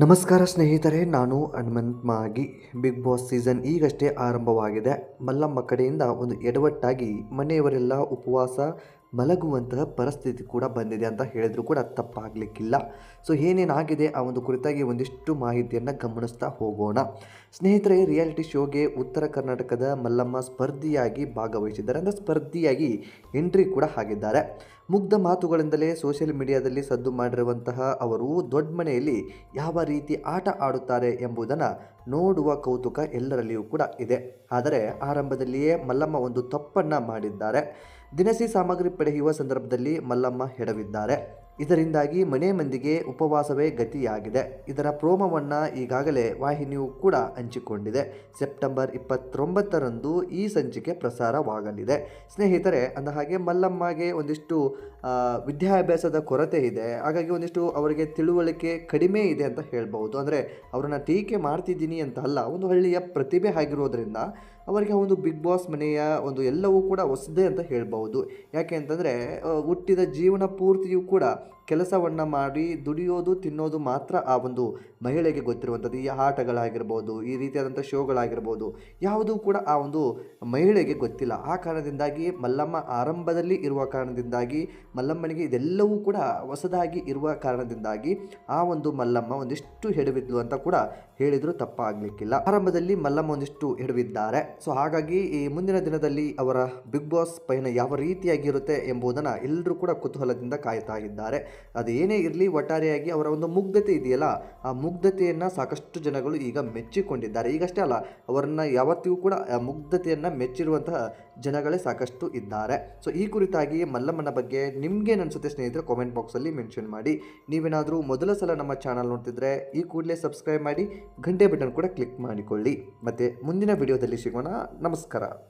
ನಮಸ್ಕಾರ ಸ್ನೇಹಿತರೆ, ನಾನು Hanumanth Magi. Big boss season ಈಗಷ್ಟೇ ಆರಂಭವಾಗಿದೆ. ಮಲ್ಲಮ್ಮ ಕಡೆಯಿಂದ ಒಂದು ಎಡವಟ್ಟಾಗಿ ಮನೆಯವರೆಲ್ಲ ಉಪವಾಸ ಮಲಗುವಂತಹ ಪರಿಸ್ಥಿತಿ ಕೂಡ ಬಂದಿದೆ ಅಂತ ಹೇಳಿದ್ರು ಕೂಡ ತಪ್ಪಾಗಲಿಕ್ಕಿಲ್ಲ. ಸೊ ಏನೇನಾಗಿದೆ ಆ ಒಂದು ಕುರಿತಾಗಿ ಒಂದಿಷ್ಟು ಮಾಹಿತಿಯನ್ನು ಗಮನಿಸ್ತಾ ಹೋಗೋಣ. ಸ್ನೇಹಿತರೆ ರಿಯಾಲಿಟಿ ಶೋಗೆ ಉತ್ತರ ಕರ್ನಾಟಕದ ಮಲ್ಲಮ್ಮ ಸ್ಪರ್ಧಿಯಾಗಿ ಭಾಗವಹಿಸಿದ್ದಾರೆ. ಅಂದರೆ ಸ್ಪರ್ಧಿಯಾಗಿ ಎಂಟ್ರಿ ಕೂಡ ಆಗಿದ್ದಾರೆ ಮುಗ್ಧ ಮಾತುಗಳಿಂದಲೇ ಸೋಷಿಯಲ್ ಮೀಡಿಯಾದಲ್ಲಿ ಸದ್ದು ಮಾಡಿರುವಂತಹ ಅವರು ದೊಡ್ಡ ಮನೆಯಲ್ಲಿ ಯಾವ ರೀತಿ ಆಟ ಆಡುತ್ತಾರೆ ಎಂಬುದನ್ನು ನೋಡುವ ಕೌತುಕ ಎಲ್ಲರಲ್ಲಿಯೂ ಕೂಡ ಇದೆ. ಆದರೆ ಆರಂಭದಲ್ಲಿಯೇ ಮಲ್ಲಮ್ಮ ಒಂದು ತಪ್ಪನ್ನು ಮಾಡಿದ್ದಾರೆ. ದಿನಸಿ ಸಾಮಗ್ರಿ ಪಡೆಯುವ ಸಂದರ್ಭದಲ್ಲಿ ಮಲ್ಲಮ್ಮ ಎಡವಿದ್ದಾರೆ ಇದರಿಂದಾಗಿ ಮನೆ ಮಂದಿಗೆ ಉಪವಾಸವೇ ಗತಿಯಾಗಿದೆ. ಇದರ ಪ್ರೋಮವನ್ನು ಈಗಾಗಲೇ ವಾಹಿನಿಯು ಕೂಡ ಹಂಚಿಕೊಂಡಿದೆ. ಸೆಪ್ಟೆಂಬರ್ ಇಪ್ಪತ್ತೊಂಬತ್ತರಂದು ಈ ಸಂಚಿಕೆ ಪ್ರಸಾರವಾಗಲಿದೆ. ಸ್ನೇಹಿತರೆ, ಅಂದ ಹಾಗೆ ಮಲ್ಲಮ್ಮಗೆ ಒಂದಿಷ್ಟು ವಿದ್ಯಾಭ್ಯಾಸದ ಕೊರತೆ ಇದೆ. ಹಾಗಾಗಿ ಒಂದಿಷ್ಟು ಅವರಿಗೆ ತಿಳುವಳಿಕೆ ಕಡಿಮೆ ಇದೆ ಅಂತ ಹೇಳ್ಬೋದು ಅಂದರೆ, ಅವರನ್ನು ಟೀಕೆ ಮಾಡ್ತಿದ್ದೀನಿ ಅಂತ ಅಲ್ಲ, ಒಂದು ಹಳ್ಳಿಯ ಪ್ರತಿಭೆ ಆಗಿರೋದ್ರಿಂದ ಅವರಿಗೆ ಒಂದು ಬಿಗ್ ಬಾಸ್ ಮನೆಯ ಒಂದು ಎಲ್ಲವೂ ಕೂಡ ಹೊಸದೇ ಅಂತ ಹೇಳ್ಬೋದು ಯಾಕೆ ಅಂತಂದರೆ ಹುಟ್ಟಿದ ಜೀವನ ಪೂರ್ತಿಯೂ ಕೂಡ ಕೆಲಸವನ್ನು ಮಾಡಿ ದುಡಿಯೋದು, ತಿನ್ನೋದು ಮಾತ್ರ ಆ ಒಂದು ಮಹಿಳೆಗೆ ಗೊತ್ತಿರುವಂಥದ್ದು. ಈ ಆಟಗಳಾಗಿರ್ಬೋದು, ಈ ರೀತಿಯಾದಂಥ ಶೋಗಳಾಗಿರ್ಬೋದು, ಯಾವುದೂ ಕೂಡ ಆ ಒಂದು ಮಹಿಳೆಗೆ ಗೊತ್ತಿಲ್ಲ. ಆ ಕಾರಣದಿಂದಾಗಿ, ಮಲ್ಲಮ್ಮ ಆರಂಭದಲ್ಲಿ ಇರುವ ಕಾರಣದಿಂದಾಗಿ, ಮಲ್ಲಮ್ಮನಿಗೆ ಇದೆಲ್ಲವೂ ಕೂಡ ಹೊಸದಾಗಿ ಇರುವ ಕಾರಣದಿಂದಾಗಿ ಆ ಒಂದು ಮಲ್ಲಮ್ಮ ಒಂದಿಷ್ಟು ಹೆಡವಿದ್ಲು ಅಂತ ಕೂಡ ಹೇಳಿದರೂ ತಪ್ಪಾಗಲಿಕ್ಕಿಲ್ಲ. ಆರಂಭದಲ್ಲಿ ಮಲ್ಲಮ್ಮ ಒಂದಿಷ್ಟು ಎಡವಿದ್ದಾರೆ ಸೊ ಹಾಗಾಗಿ ಈ ಮುಂದಿನ ದಿನದಲ್ಲಿ ಅವರ ಬಿಗ್ ಬಾಸ್ ಪಯಣ ಯಾವ ರೀತಿಯಾಗಿರುತ್ತೆ ಎಂಬುದನ್ನು ಎಲ್ಲರೂ ಕೂಡ ಕುತೂಹಲದಿಂದ ಕಾಯ್ತಾ ಇದ್ದಾರೆ. ಅದು ಏನೇ ಇರಲಿ, ಒಟ್ಟಾರೆಯಾಗಿ ಅವರ ಒಂದು ಮುಗ್ಧತೆ ಇದೆಯಲ್ಲ, ಆ ಮುಗ್ಧತೆಯನ್ನು ಸಾಕಷ್ಟು ಜನಗಳು ಈಗ ಮೆಚ್ಚಿಕೊಂಡಿದ್ದಾರೆ. ಈಗಷ್ಟೇ ಅಲ್ಲ, ಅವರನ್ನು ಯಾವತ್ತಿಗೂ ಕೂಡ ಆ ಮುಗ್ಧತೆಯನ್ನು ಮೆಚ್ಚಿರುವಂತಹ ಜನಗಳೇ ಸಾಕಷ್ಟು ಇದ್ದಾರೆ. ಸೊ ಈ ಕುರಿತಾಗಿ ಮಲ್ಲಮ್ಮನ ಬಗ್ಗೆ ನಿಮಗೇನು ಅನಿಸುತ್ತೆ ಸ್ನೇಹಿತರೆ ಕಾಮೆಂಟ್ ಬಾಕ್ಸಲ್ಲಿ ಮೆನ್ಷನ್ ಮಾಡಿ. ನೀವೇನಾದರೂ ಮೊದಲ ಸಲ ನಮ್ಮ ಚಾನಲ್ ನೋಡ್ತಿದ್ರೆ, ಈ ಕೂಡಲೇ ಸಬ್ಸ್ಕ್ರೈಬ್ ಮಾಡಿ ಗಂಟೆ ಬಟನ್ ಕೂಡ ಕ್ಲಿಕ್ ಮಾಡಿಕೊಳ್ಳಿ. ಮತ್ತು ಮುಂದಿನ ವಿಡಿಯೋದಲ್ಲಿ ಸಿಗೋಣ. ನಮಸ್ಕಾರ.